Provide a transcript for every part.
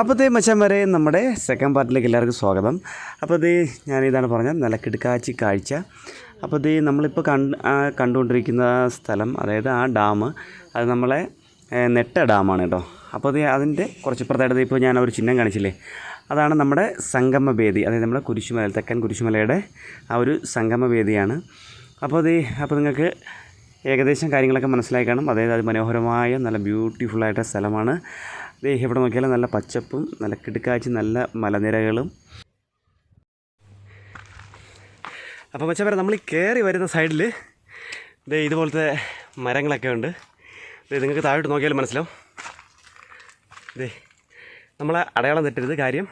അപ്പോൾ ദേ മച്ചാൻ വരെ നമ്മുടെ സെക്കൻഡ് പാർട്ടിലേക്ക് എല്ലാവർക്കും സ്വാഗതം. അപ്പോൾ ഞാൻ ഞാനിതാണ് പറഞ്ഞത് നല്ല കിടുക്കാച്ചി കാഴ്ച. അപ്പോൾ ദേ നമ്മളിപ്പോൾ കണ്ട് കണ്ടുകൊണ്ടിരിക്കുന്ന സ്ഥലം അതായത് ആ ഡാം അത് നമ്മളെ നെട്ട ഡാമാണ് കേട്ടോ. അപ്പോൾ ദേ അതിന്റെ കുറച്ച് ഇപ്പുറത്തായിട്ട് ഇപ്പോൾ ഞാൻ ഒരു ചിഹ്നം കാണിച്ചില്ലേ? അതാണ് നമ്മുടെ സംഗമവേദി അതായത് നമ്മുടെ കുരിശുമല തെക്കൻ കുരിശുമലയുടെ ആ ഒരു സംഗമവേദിയാണ്. അപ്പോൾ അത് അപ്പോൾ നിങ്ങൾക്ക് ഏകദേശം കാര്യങ്ങളൊക്കെ മനസ്സിലായി കാണും. അതായത് അത് മനോഹരമായ നല്ല ബ്യൂട്ടിഫുള്ളായിട്ട് സ്ഥലമാണ്. ദേ ഇവിടെ നോക്കിയാൽ നല്ല പച്ചപ്പും നല്ല കിടുക്കാഴ്ച നല്ല മലനിരകളും. അപ്പോൾ മച്ചവരെ നമ്മൾ കയറി വരുന്ന സൈഡിൽ ദേ ഇതുപോലത്തെ മരങ്ങളൊക്കെ ഉണ്ട്. ദേ നിങ്ങൾക്ക് താഴോട്ട് നോക്കിയാൽ മനസ്സിലാവും. ദേ നമ്മളെ അടയാളം തെറ്റരുത് കാര്യം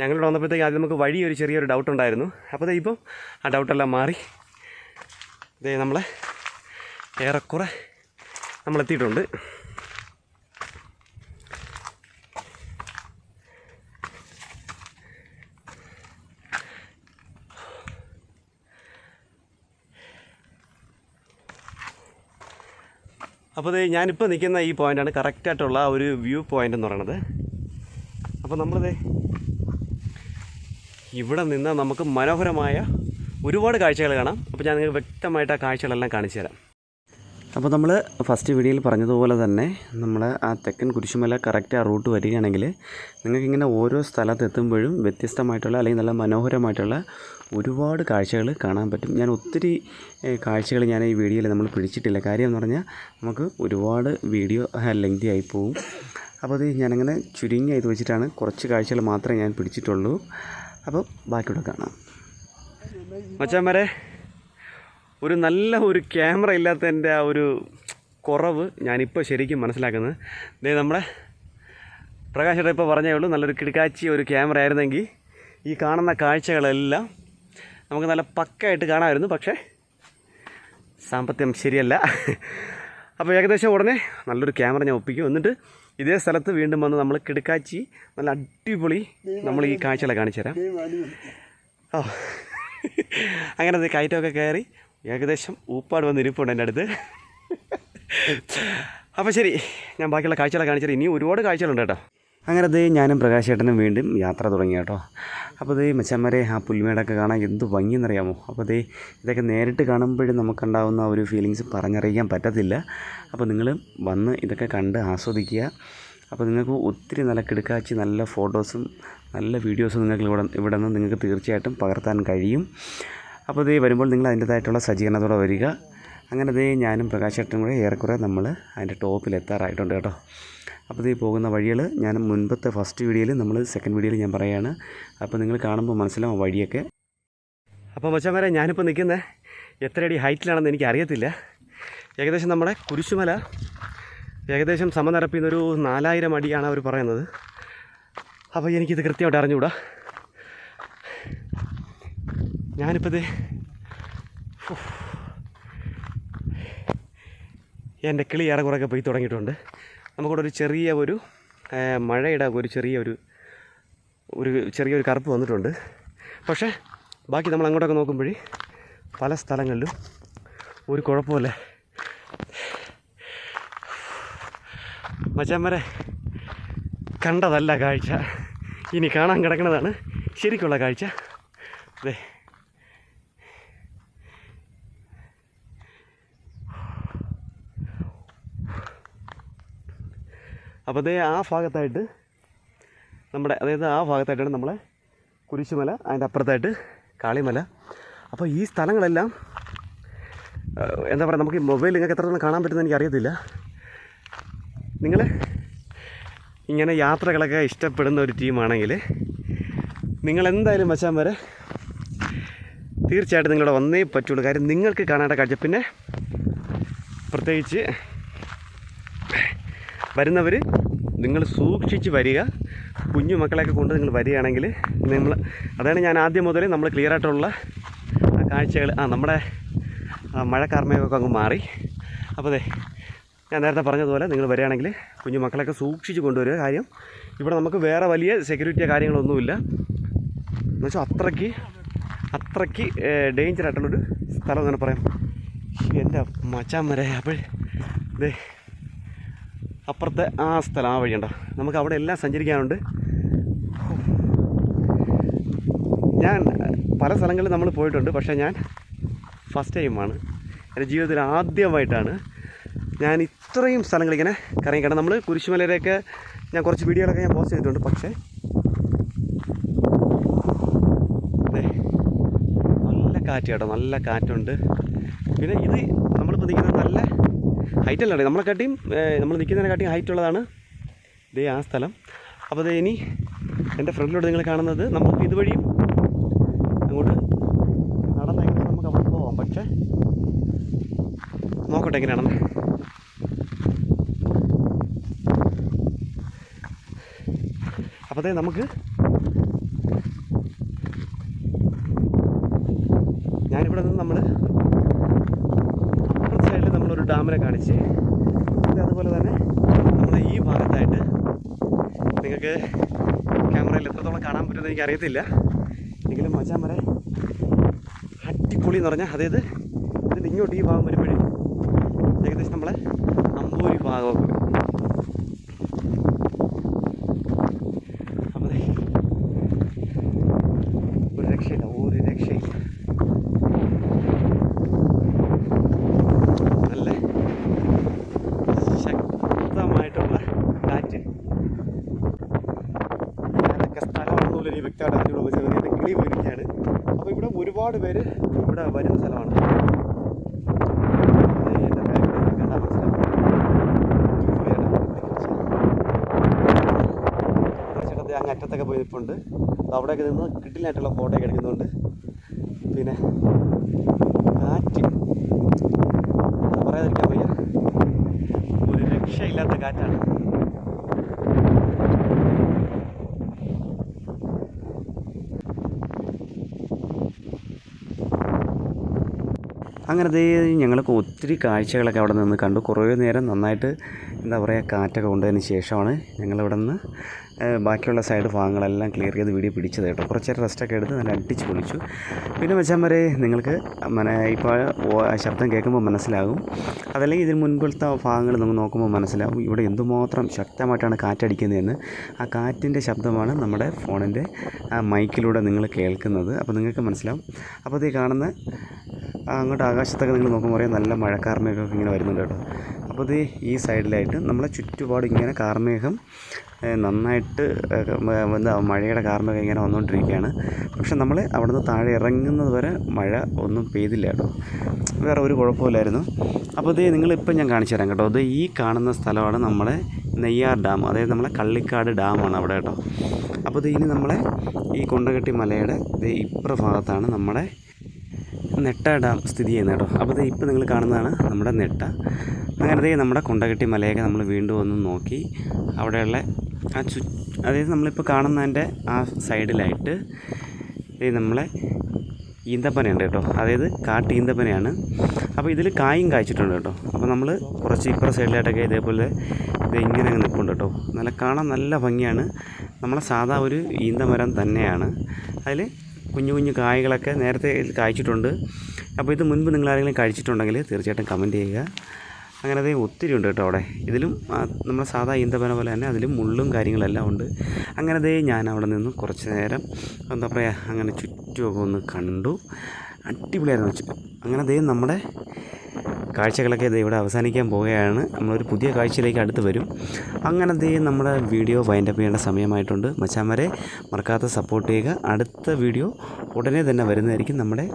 ഞങ്ങളിവിടെ വന്നപ്പോഴത്തേക്ക് ആദ്യം നമുക്ക് വഴി ഒരു ചെറിയൊരു ഡൗട്ട് ഉണ്ടായിരുന്നു. അപ്പോൾ ഇപ്പം ആ ഡൗട്ടെല്ലാം മാറി. ദേ നമ്മളെ ഏറെക്കുറെ നമ്മളെത്തിയിട്ടുണ്ട്. അപ്പോൾ ദേ ഞാനിപ്പോൾ നിൽക്കുന്ന ഈ പോയിന്റാണ് കറക്റ്റായിട്ടുള്ള ഒരു വ്യൂ പോയിന്റ് എന്ന് പറയണത്. അപ്പോൾ നമ്മളിത് ഇവിടെ നിന്ന് നമുക്ക് മനോഹരമായ ഒരുപാട് കാഴ്ചകൾ കാണാം. അപ്പോൾ ഞാൻ നിങ്ങൾക്ക് വ്യക്തമായിട്ട് ആ കാഴ്ചകളെല്ലാം കാണിച്ചു തരാം. അപ്പോൾ നമ്മൾ ഫസ്റ്റ് വീഡിയോയിൽ പറഞ്ഞതുപോലെ തന്നെ നമ്മൾ ആ തെക്കൻ കുരിശുമല കറക്റ്റ് ആ റൂട്ട് വരികയാണെങ്കിൽ നിങ്ങൾക്കിങ്ങനെ ഓരോ സ്ഥലത്ത് എത്തുമ്പോഴും വ്യത്യസ്തമായിട്ടുള്ള അല്ലെങ്കിൽ നല്ല മനോഹരമായിട്ടുള്ള ഒരുപാട് കാഴ്ചകൾ കാണാൻ പറ്റും. ഞാൻ ഒത്തിരി കാഴ്ചകൾ ഞാൻ ഈ വീഡിയോയിൽ നമ്മൾ പിടിച്ചിട്ടില്ല. കാര്യം എന്ന് പറഞ്ഞാൽ നമുക്ക് ഒരുപാട് വീഡിയോ ലെങ്തി ആയി പോവും. അപ്പോൾ അത് ഞാനങ്ങനെ ചുരുങ്ങി ഇത് വെച്ചിട്ടാണ് കുറച്ച് കാഴ്ചകൾ മാത്രമേ ഞാൻ പിടിച്ചിട്ടുള്ളൂ. അപ്പോൾ ബാക്കിയുള്ള കാണാം. മച്ചാന്മാരെ ഒരു നല്ല ഒരു ക്യാമറ ഇല്ലാത്തതിന്റെ ആ ഒരു കുറവ് ഞാനിപ്പോൾ ശരിക്കും മനസ്സിലാക്കുന്നത്. ഇതേ നമ്മുടെ പ്രകാശേട്ടൻ ഇപ്പോൾ പറഞ്ഞേ ഉള്ളൂ നല്ലൊരു കിടക്കാച്ചി ഒരു ക്യാമറ ആയിരുന്നെങ്കിൽ ഈ കാണുന്ന കാഴ്ചകളെല്ലാം നമുക്ക് നല്ല പക്കായിട്ട് കാണാമായിരുന്നു പക്ഷേ സാമ്പത്തികം ശരിയല്ല. അപ്പോൾ ഏകദേശം ഉടനെ നല്ലൊരു ക്യാമറ ഞാൻ ഒപ്പിക്കും. എന്നിട്ട് ഇതേ സ്ഥലത്ത് വീണ്ടും വന്ന് നമ്മൾ കിടക്കാച്ചി നല്ല അടിപൊളി നമ്മൾ ഈ കാഴ്ചകളെ കാണിച്ചു തരാം ഓ അങ്ങനെ കയറ്റമൊക്കെ കയറി ഏകദേശം ഊപ്പാട് വന്ന് ഇരിപ്പുണ്ട് എന്റെ അടുത്ത്. അപ്പോൾ ശരി ഞാൻ ബാക്കിയുള്ള കാഴ്ചകളെ കാണിച്ചത് ഇനിയും ഒരുപാട് കാഴ്ചകളുണ്ട് കേട്ടോ. അങ്ങനെ ദേ ഞാനും പ്രകാശ് പ്രകാശേട്ടനും വീണ്ടും യാത്ര തുടങ്ങി കേട്ടോ. അപ്പോൾ ദേ മച്ചന്മാരെ ആ പുൽമേടൊക്കെ കാണാൻ എന്ത് ഭംഗിയെന്നറിയാമോ? അപ്പോൾ ദേ ഇതൊക്കെ നേരിട്ട് കാണുമ്പോഴും നമുക്കുണ്ടാവുന്ന ഒരു ഫീലിങ്സ് പറഞ്ഞറിയിക്കാൻ പറ്റത്തില്ല. അപ്പോൾ നിങ്ങൾ വന്ന് ഇതൊക്കെ കണ്ട് ആസ്വദിക്കുക. അപ്പോൾ നിങ്ങൾക്ക് ഒത്തിരി നല്ല കിടുക്കാച്ചി നല്ല ഫോട്ടോസും നല്ല വീഡിയോസും നിങ്ങൾക്ക് ഇവിടെ ഇവിടെ നിന്ന് നിങ്ങൾക്ക് തീർച്ചയായിട്ടും പകർത്താൻ കഴിയും. അപ്പോൾ ദേ വരുമ്പോൾ നിങ്ങൾ അതിന്റേതായിട്ടുള്ള സജ്ജീകരണത്തോടെ വരിക. അങ്ങനെ ദേ ഞാനും പ്രകാശേട്ടനും കൂടെ ഏറെക്കുറെ നമ്മൾ അതിന്റെ ടോപ്പിൽ എത്താറായിട്ടുണ്ട് കേട്ടോ. അപ്പോൾ ദേ പോകുന്ന വഴികൾ ഞാൻ മുൻപത്തെ ഫസ്റ്റ് വീഡിയോയിൽ നമ്മൾ സെക്കൻഡ് വീഡിയോയിൽ ഞാൻ പറയുകയാണ്. അപ്പോൾ നിങ്ങൾ കാണുമ്പോൾ മനസ്സിലാവും വഴിയൊക്കെ. അപ്പോൾ മച്ചാൻ ഞാനിപ്പോൾ നിൽക്കുന്നത് എത്ര അടി ഹൈറ്റിലാണെന്ന് എനിക്ക് അറിയത്തില്ല ഏകദേശം നമ്മുടെ കുരിശുമല ഏകദേശം സമനിരപ്പിൽ നിന്നൊരു നാലായിരം അടിയാണ് അവർ പറയുന്നത്. അപ്പോൾ എനിക്കിത് കൃത്യമായിട്ട് അറിഞ്ഞുകൂടാ. ഞാനിപ്പോൾ എന്റെ കിളി ഏറെക്കുറെയൊക്കെ പോയി തുടങ്ങിയിട്ടുണ്ട്. നമുക്കിവിടെ ഒരു ചെറിയ ഒരു മഴയുടെ ഒരു ചെറിയ ഒരു ഒരു ചെറിയൊരു കറുപ്പ് വന്നിട്ടുണ്ട്. പക്ഷേ ബാക്കി നമ്മൾ അങ്ങോട്ടൊക്കെ നോക്കുമ്പോഴേ പല സ്ഥലങ്ങളിലും ഒരു കുഴപ്പമില്ല. മച്ചാന്മാരെ കണ്ടതല്ല കാഴ്ച. ഇനി കാണാൻ കിടക്കുന്നതാണ് ശരിക്കുള്ള കാഴ്ച. അതെ അപ്പോൾ അതേ ആ ഭാഗത്തായിട്ട് നമ്മുടെ അതായത് ആ ഭാഗത്തായിട്ടാണ് നമ്മളെ കുരിശുമല അതിന്റെ അപ്പുറത്തായിട്ട് കാളിമല. അപ്പോൾ ഈ സ്ഥലങ്ങളെല്ലാം എന്താ പറയുക നമുക്ക് മൊബൈൽ നിങ്ങൾക്ക് എത്രത്തോളം കാണാൻ പറ്റുമെന്ന് എനിക്ക് അറിയത്തില്ല. നിങ്ങൾ ഇങ്ങനെ യാത്രകളൊക്കെ ഇഷ്ടപ്പെടുന്ന ഒരു ടീമാണെങ്കിൽ നിങ്ങൾ എന്തായാലും വച്ചാൽ വരെ തീർച്ചയായിട്ടും നിങ്ങളുടെ വന്നേ പറ്റുള്ളൂ. കാര്യം നിങ്ങൾക്ക് കാണേണ്ട കാഴ്ച. പിന്നെ പ്രത്യേകിച്ച് വരുന്നവർ നിങ്ങൾ സൂക്ഷിച്ച് വരിക. കുഞ്ഞു മക്കളെയൊക്കെ കൊണ്ട് നിങ്ങൾ വരികയാണെങ്കിൽ നിങ്ങൾ അതാണ് ഞാൻ ആദ്യം മുതലേ നമ്മൾ ക്ലിയർ ആയിട്ടുള്ള കാഴ്ചകൾ ആ നമ്മുടെ ആ മഴക്കാർമയൊക്കെ അങ്ങ് മാറി. അപ്പോൾ അതെ ഞാൻ നേരത്തെ പറഞ്ഞതുപോലെ നിങ്ങൾ വരികയാണെങ്കിൽ കുഞ്ഞു മക്കളെയൊക്കെ സൂക്ഷിച്ച് കൊണ്ടുവരിക. കാര്യം ഇവിടെ നമുക്ക് വേറെ വലിയ സെക്യൂരിറ്റിയോ കാര്യങ്ങളൊന്നുമില്ല എന്ന് വെച്ചാൽ അത്രയ്ക്ക് അത്രയ്ക്ക് ഡേഞ്ചർ ആയിട്ടുള്ളൊരു സ്ഥലം എന്ന് പറയാം. എന്റെ മച്ചാൻ വരെ അപ്പോൾ ദേ അപ്പുറത്തെ ആ സ്ഥലം ആ വഴിയുണ്ട നമുക്ക് അവിടെ എല്ലാം സഞ്ചരിക്കാനുണ്ട്. ഞാൻ പല സ്ഥലങ്ങളിൽ നമ്മൾ പോയിട്ടുണ്ട് പക്ഷേ ഞാൻ ഫസ്റ്റ് ടൈമാണ് എന്റെ ജീവിതത്തിൽ ആദ്യമായിട്ടാണ് ഞാൻ ഇത്രയും സ്ഥലങ്ങളിങ്ങനെ കറങ്ങി കാരണം നമ്മൾ കുരിശുമലയിലൊക്കെ ഞാൻ കുറച്ച് വീഡിയോകളൊക്കെ ഞാൻ പോസ്റ്റ് ചെയ്തിട്ടുണ്ട് പക്ഷേ നല്ല കാറ്റ് കേട്ടോ നല്ല കാറ്റുണ്ട്. പിന്നെ ഇത് നമ്മളിപ്പോൾ നിൽക്കുന്നത് നല്ല ഹൈറ്റ് അല്ലേ നമ്മളെക്കാട്ടിയും നമ്മൾ നിൽക്കുന്നതിനെക്കാട്ടിയും ഹൈറ്റ് ഉള്ളതാണ്. ഇതേ ആ സ്ഥലം. അപ്പോൾ ദേ ഇനി എന്റെ ഫ്രണ്ടിലൂടെ നിങ്ങൾ കാണുന്നത് നമുക്ക് ഇതുവഴിയും അങ്ങോട്ട് നടന്നെങ്കിലും നമുക്ക് അവിടെ പോവാം. പക്ഷേ നോക്കട്ടെ എങ്ങനെയാണെന്ന്. അപ്പോൾ നമുക്ക് ഞാനിവിടെ നിന്ന് നമ്മൾ അപ്പുറത്തെ സൈഡിൽ നമ്മളൊരു ഡാമിനെ കാണിച്ച്. പിന്നെ അതുപോലെ തന്നെ നമ്മളെ ഈ ഭാഗത്തായിട്ട് നിങ്ങൾക്ക് ക്യാമറയിൽ എത്രത്തോളം കാണാൻ പറ്റുമെന്ന് എനിക്ക് അറിയത്തില്ല എങ്കിലും മച്ചാൻ വരെ അടിപൊളി എന്ന് പറഞ്ഞാൽ അതായത് ഇതിന്റെ ഇങ്ങോട്ട് ഈ ഭാഗം വരുമ്പോഴേ ഏകദേശം നമ്മളെ അമ്പൂരി ഭാഗമൊക്കെ വരും അപ്പോൾ ദേ, ഒരു രക്ഷയില്ല ഒരു രക്ഷയില്ല നല്ല ശക്തമായിട്ടുള്ള കാറ്റ് ഏതൊക്കെ സ്ഥലമാണെന്നുള്ള എനിക്ക് വ്യക്തമായിട്ട് അറിഞ്ഞുള്ളൂ പക്ഷേ എന്റെ കിളി പോയിരിക്കുകയാണ് അപ്പോൾ ഇവിടെ ഒരുപാട് പേര് ഇവിടെ വരുന്ന സ്ഥലമാണ് ദേ എന്റെ back ൽ കണ്ടാൽ മനസ്സിലാവും. അടിപൊളിയായിട്ട് ചേട്ടൻ ദേ അങ്ങ് അറ്റത്തൊക്കെ പോയി നിൽപ്പുണ്ട് അവിടെയൊക്കെ നിന്ന് കിട്ടിലായിട്ടുള്ള ഫോട്ടോയൊക്കെ എടുക്കുന്നുണ്ട്. പിന്നെ കാറ്റ്. പറയാതിരിക്കാൻ വയ്യ. ഒരു രക്ഷയില്ലാത്ത കാറ്റാണ്. അങ്ങനെ അതേ ഞങ്ങൾക്ക് ഒത്തിരി കാഴ്ചകളൊക്കെ അവിടെ നിന്ന് കണ്ടു. കുറേ നേരം നന്നായിട്ട് എന്താ പറയുക കാറ്റൊക്കെ കൊണ്ടതിന് ശേഷമാണ് ഞങ്ങളിവിടെ നിന്ന് ബാക്കിയുള്ള സൈഡ് ഭാഗങ്ങളെല്ലാം ക്ലിയർ ചെയ്ത് വീഡിയോ പിടിച്ചത് കേട്ടോ. കുറച്ച് നേരം റെസ്റ്റൊക്കെ എടുത്ത് നല്ല അടിച്ച് പൊളിച്ചു. പിന്നെ വരെ നിങ്ങൾക്ക് മന ഇപ്പോൾ ശബ്ദം കേൾക്കുമ്പോൾ മനസ്സിലാകും. അതല്ലെങ്കിൽ ഇതിന് മുൻപിലത്തെ ഭാഗങ്ങൾ നമുക്ക് നോക്കുമ്പോൾ മനസ്സിലാകും. ഇവിടെ എന്തുമാത്രം ശക്തമായിട്ടാണ് കാറ്റടിക്കുന്നതെന്ന്. ആ കാറ്റിന്റെ ശബ്ദമാണ് നമ്മുടെ ഫോണിന്റെ മൈക്കിലൂടെ നിങ്ങൾ കേൾക്കുന്നത്. അപ്പോൾ നിങ്ങൾക്ക് മനസ്സിലാവും. അപ്പോൾ ഇത് കാണുന്ന അങ്ങോട്ട് ആകാശത്തൊക്കെ നിങ്ങൾ നോക്കുമ്പോൾ അറിയാം നല്ല മഴക്കാർമേഘമൊക്കെ ഇങ്ങനെ വരുന്നുണ്ട് കേട്ടോ. അപ്പോൾ ഇത് ഈ സൈഡിലായിട്ട് നമ്മളെ ചുറ്റുപാട് ഇങ്ങനെ കാർമേഘം നന്നായിട്ട് എന്താ മഴയുടെ കാർമേഘം ഇങ്ങനെ വന്നുകൊണ്ടിരിക്കുകയാണ് പക്ഷെ നമ്മൾ അവിടെ നിന്ന് താഴെ ഇറങ്ങുന്നത് വരെ മഴ ഒന്നും പെയ്തില്ല കേട്ടോ. വേറെ ഒരു കുഴപ്പമില്ലായിരുന്നു. അപ്പോൾ ഇത് നിങ്ങളിപ്പം ഞാൻ കാണിച്ചു തരാം കേട്ടോ. അത് ഈ കാണുന്ന സ്ഥലമാണ് നമ്മളെ നെയ്യാർ ഡാം അതായത് നമ്മളെ കള്ളിക്കാട് ഡാമാണ് അവിടെ കേട്ടോ. അപ്പോൾ ഇത് ഇനി നമ്മളെ ഈ കൊണ്ടകെട്ടി മലയുടെ ഇപ്പുറ ഭാഗത്താണ് നമ്മുടെ നെട്ട ഡാം സ്ഥിതി ചെയ്യുന്നത് കേട്ടോ. അപ്പോൾ ഇപ്പോൾ നിങ്ങൾ കാണുന്നതാണ് നമ്മുടെ നെട്ട. അങ്ങനെ ദേ നമ്മുടെ കൊണ്ടകെട്ടി മലയൊക്കെ നമ്മൾ വീണ്ടും ഒന്ന് നോക്കി. അവിടെയുള്ള ആ ചു അതായത് നമ്മളിപ്പോൾ കാണുന്നതിന്റെ ആ സൈഡിലായിട്ട് നമ്മളെ ഈന്തപ്പനയുണ്ട് കേട്ടോ. അതായത് കാട്ട് ഈന്തപ്പനയാണ്. അപ്പോൾ ഇതിൽ കായും കായ്ച്ചിട്ടുണ്ട് കേട്ടോ. അപ്പോൾ നമ്മൾ കുറച്ച് ഇപ്പുറ സൈഡിലായിട്ടൊക്കെ ഇതേപോലെ ഇത് ഇങ്ങനെ അങ്ങ് നിൽപ്പുണ്ട് കേട്ടോ. നല്ല കാണാൻ നല്ല ഭംഗിയാണ്. നമ്മളെ സാധാ ഒരു ഈന്തമരം തന്നെയാണ്. അതിൽ കുഞ്ഞു കുഞ്ഞു കായ്കളൊക്കെ നേരത്തെ ഇതിൽ കായ്ച്ചിട്ടുണ്ട്. അപ്പോൾ ഇത് മുൻപ് നിങ്ങൾ ആരെങ്കിലും കഴിച്ചിട്ടുണ്ടെങ്കിൽ തീർച്ചയായിട്ടും കമന്റ് ചെയ്യുക. അങ്ങനെ അതേ ഒത്തിരി ഉണ്ട് കേട്ടോ അവിടെ. ഇതിലും നമ്മുടെ സാധാ ഈന്തപ്പന പോലെ തന്നെ അതിലും മുള്ളും കാര്യങ്ങളെല്ലാം ഉണ്ട്. അങ്ങനെ അതേ ഞാൻ അവിടെ നിന്ന് കുറച്ച് നേരം എന്താ പറയുക അങ്ങനെ ചുറ്റുമൊക്കെ ഒന്ന് കണ്ടു. അടിപൊളിയായിരുന്നു വെച്ചു അങ്ങനെ ദേ നമ്മുടെ കാഴ്ചകളൊക്കെ ദേ ഇവിടെ അവസാനിക്കാൻ പോവുകയാണ്. നമ്മളൊരു പുതിയ കാഴ്ചയിലേക്ക് അടുത്ത് വരും. അങ്ങനെ ദേ നമ്മുടെ വീഡിയോ വൈൻഡപ്പ് ചെയ്യേണ്ട സമയമായിട്ടുണ്ട്. മച്ചാന്മാരെ മറക്കാത്ത സപ്പോർട്ട് ചെയ്യുക. അടുത്ത വീഡിയോ ഉടനെ തന്നെ വരുന്നതായിരിക്കും നമ്മുടെ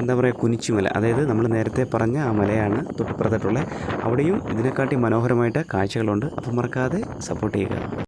എന്താ പറയുക കുനിച്ചുമല അതായത് നമ്മൾ നേരത്തെ പറഞ്ഞ ആ മലയാണ് തൊട്ടിപ്പുറത്തായിട്ടുള്ള അവിടെയും ഇതിനെക്കാട്ടി മനോഹരമായിട്ട് കാഴ്ചകളുണ്ട്. അപ്പം മറക്കാതെ സപ്പോർട്ട് ചെയ്യുക.